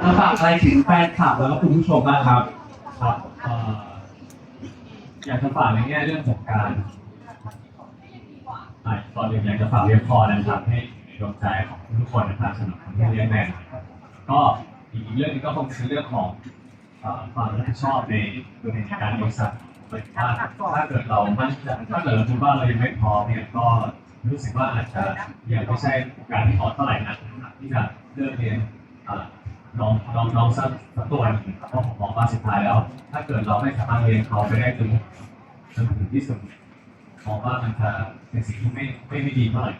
มาฝากอะไรถึงแฟนคลับแล้วก็คุณผู้ชมบ้างครับ ครับเอ่ออยากจะฝากในแง่เรื่องของการอะตอนอื่นอยากจะฝากเรียนพอนะครับ ให้ในดวงใจของทุกคนนะครับสำหรับคนที่เลี้ยงแมวก็อีกเรื่องหนึงก็คงเป็นเรื่องของเอ่อความรับผิดชอบในในการเลี้ยงสัตว์หมายถึงว่าถ้าเกิดเราไม่ถ้าเกิดเราคิดว่าเรายังไม่พร้อมเนี่ยก็รู้สึกว่าอาจจะยังไม่ใช่โอกาสที่เหมาะเท่าไหร่นะที่จะเลือกเรียนอ่า น้องน้องน้องสักสักตัวหนึงครับเพราะผมมองว่าสุดท้ายแล้ว ถ้าเกิดเราไม่สามารถเรียนเขาไปได้จนจนถึงที่สุดมองว่ามันจะเป็นสิ่งที่ไม่ไม่ไม่ดีเท่าไหร่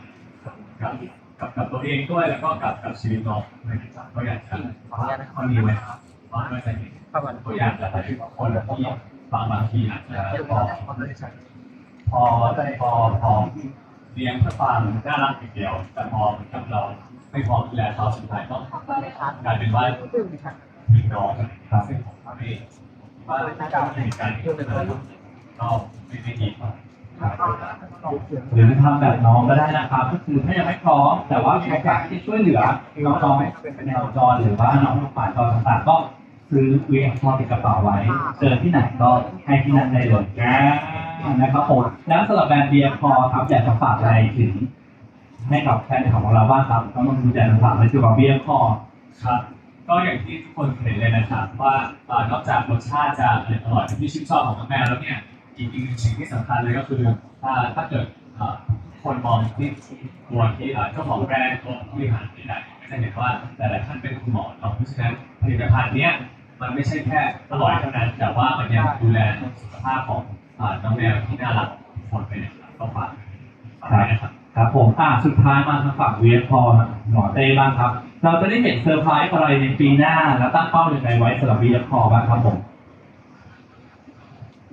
กับกับกับตัวเองด้วยแล้วก็กับกับชีวิตน้องนะครับก็อยากจะฝากข้อนี้ไว้ครับว่าไม่ใช่ตัวอย่างจากหลายคนที่บางบางทีอาจจะพอพอพอพอเลี้ยงเพื่อความน่ารักอย่างเดียวแต่พอเหมือนกับเรา ไม่พร้อมดูแลเขาสุดท้ายก็กลายเป็นว่ามีน้องครับซึ่งผมทำให้ว่าเหตุการณ์ที่เกิดขึ้นก็ไม่ไม่ดีครับหรือทำแบบน้องก็ได้นะครับ ก็คือถ้ายังไม่พร้อม แต่ว่ามีโอกาสที่ช่วยเหลือน้องๆเป็นแนวจรหรือว่าน้องๆป่าจรต่างๆก็ซื้อเวียงพอติดกระเป๋าไว้ เจอที่ไหนก็ให้ที่นั่นได้เลยนะครับผมแล้วสำหรับแบรนด์เบียร์พอครับอยากจะฝากอะไรถึง ให้กับแฟนของเราบ้างครับก็ต้องดูใจต่างๆในเกี่ยวกับเบี้ยร์พอครับ ก็อย่างที่ทุกคนเห็นเลยนะครับว่าเอ่อนอกจากรสชาติจะอร่อยที่ชื่นชอบของแม่แล้วเนี่ยอีกอีกหนึ่งสิ่งที่สำคัญเลยก็คือถ้าถ้าเกิดเอ่อคนมองที่ตัวที่เอ่อเจ้าของแบรนด์ตัวผู้บริหารที่ไหนก็จะเห็นว่าแต่ละท่านเป็นคุณหมอเนาะเพราะฉะนั้นผลิตภัณฑ์เนี้ยมันไม่ใช่แค่อร่อยเท่านั้น แต่ว่ามันยังดูแลสุขภาพของเอ่อน้องแมวที่น่ารักของทุกคนไปนะครับก็ฝากฝากไว้นะครับ ครับผมอ่าสุดท้ายมาทางฝั่งเวียพอหมอเต้บ้างครับ เราจะได้เห็นเซอร์ไพรส์อะไรในปีหน้า แล้วตั้งเป้าอย่างไรไว้สำหรับเวียพอบ้างครับผม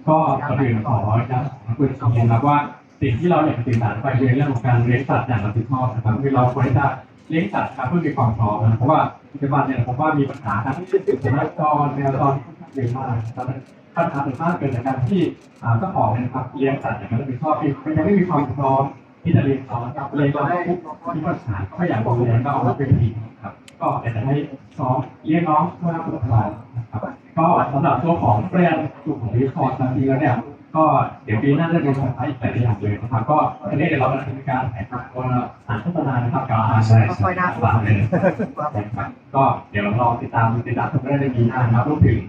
ก็ก่อนอื่นขอย้ำคุณสมยินครับว่าสิ่งที่เราอยากจะสื่อสารไปคือเรื่องของการเลี้ยงสัตว์อย่างรับผิดชอบนะครับคือเราควรจะเลี้ยงสัตว์ครับเพื่อมีความพร้อมนะเพราะว่าปัจจุบันเนี่ยผมว่ามีปัญหาทั้งสุนัขจรแมวจรเยอะมากนะครับปัญหาส่วนมากเกิดจากการที่อ่าเจ้าของเนี่ยนะครับเลี้ยงสัตว์อย่างรับผิดชอบที่มันยังไม่มีความพร้อม ที่จะเลี้ยงเขานะครับเลยเราได้มีปัญหาก็อยากบอกเลก็เอามาเป็นทีครับ ก็อยากจะให้น้องเลี้ยงน้องเพื่อสุขภานะครับก็สำหรับตัวของแบรนด์กลุ่มของรีคอร์ดบาทีแล้วเนี่ยก็เดี๋ยวปีหน้าจะมีของใช้อีกหลายอย่างเลยนะครับก็อันนี้เดี๋ยวเราจะมีการถ่ายทำตัวสารโฆษณานะครับกับอาใช่ใช่ฝากเลยนะครับก็เดี๋ยวเราลองติดตามติดตามชมได้ในปีหน้านะครับรวมถึง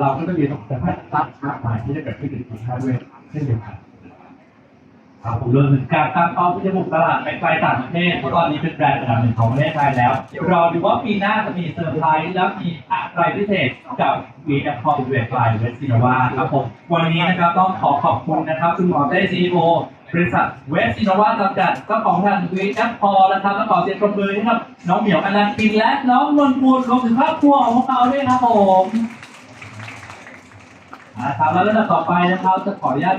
เราก็จะมีของแต่ละรัฐมากมายที่จะเกิดขึ้นในปีหน้าด้วยเช่นเดียวกัน ครับผมรวมถึงการตั้งเป้าที่จะบุกตลาดไปไกลต่างประเทศเพราะตอนนี้เป็นแบรนด์อันดับหนึ่งของประเทศไทยแล้วรอดูว่าปีหน้าจะมีเซอร์ไพรส์แล้วมีอะไรพิเศษกับวีแอปพอเวทไลน์เวสซินาวาครับผมวันนี้นะครับต้องขอขอบคุณนะครับคุณหมอเต้ซีโอบริษัทเวสซินาวาจำกัดเจ้าของทางวีแอปพอนะครับต้องขอเสียงปรบมือให้กับน้องเหมียวอนันต์ปินและน้องนนท์ปูนรวมถึงครอบครัวของพวกเขาด้วยครับผมอ่าครับแล้วลำดับต่อไปนะครับจะขออนุญาต